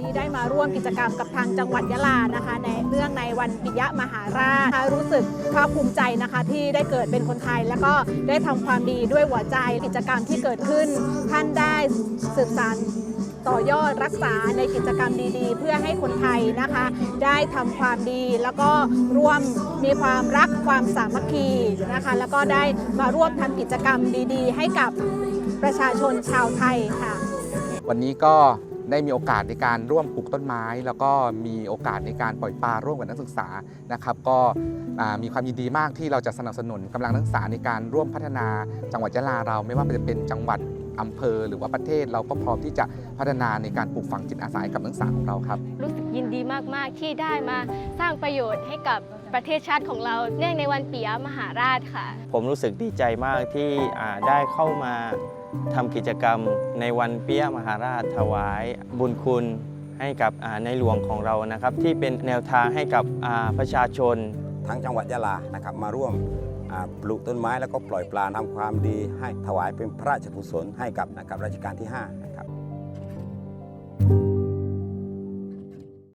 นี่ได้มาร่วมกิจกรรมกับทางจังหวัดยะลานะคะ ในเนื่องในวันปิยมหาราชรู้สึกภาคภูมิใจนะคะ ที่ได้เกิดเป็นคนไทย แล้วก็ได้ทำความดีด้วยหัวใจกิจกรรมที่เกิดขึ้น ท่านได้สืบสานต่อยอดรักษาในกิจกรรมดีๆ เพื่อให้คนไทยนะคะ ได้ทำความดีแล้วก็ร่วมมีความรักความสามัคคีนะคะ แล้วก็ได้มาร่วมทำกิจกรรมดีๆ ให้กับประชาชนชาวไทยค่ะ วันนี้ก็ ได้มีโอกาสในการร่วมปลูกต้นไม้ แล้วก็มีโอกาสในการปล่อยปลาร่วมกับนักศึกษานะครับ ก็มีความยินดีมากที่เราจะสนับสนุนกำลังนักศึกษาในการร่วมพัฒนาจังหวัดยะลาเราไม่ว่าจะเป็นจังหวัดอำเภอหรือว่าประเทศเราก็พร้อมที่จะพัฒนาในการปลูกฝังจิตอาสาให้กับนักศึกษาของเราครับ รู้สึกยินดีมาก ๆ ที่ได้มาสร้างประโยชน์ให้กับ ประเทศชาติของเราเนื่องในวันปิยมหาราชค่ะ ผมรู้สึกดีใจมากที่ได้เข้ามาทำกิจกรรมในวันเปียมหาราชถวายบุญคุณให้กับในหลวงของเรานะครับ ที่เป็นแนวทางให้กับประชาชน ทั้งจังหวัดยะลานะครับมาร่วมปลูกต้นไม้แล้วก็ปล่อยปลาทำความดีให้ถวายเป็นพระราชกุศลให้กับนะครับรัชกาลที่5นะครับ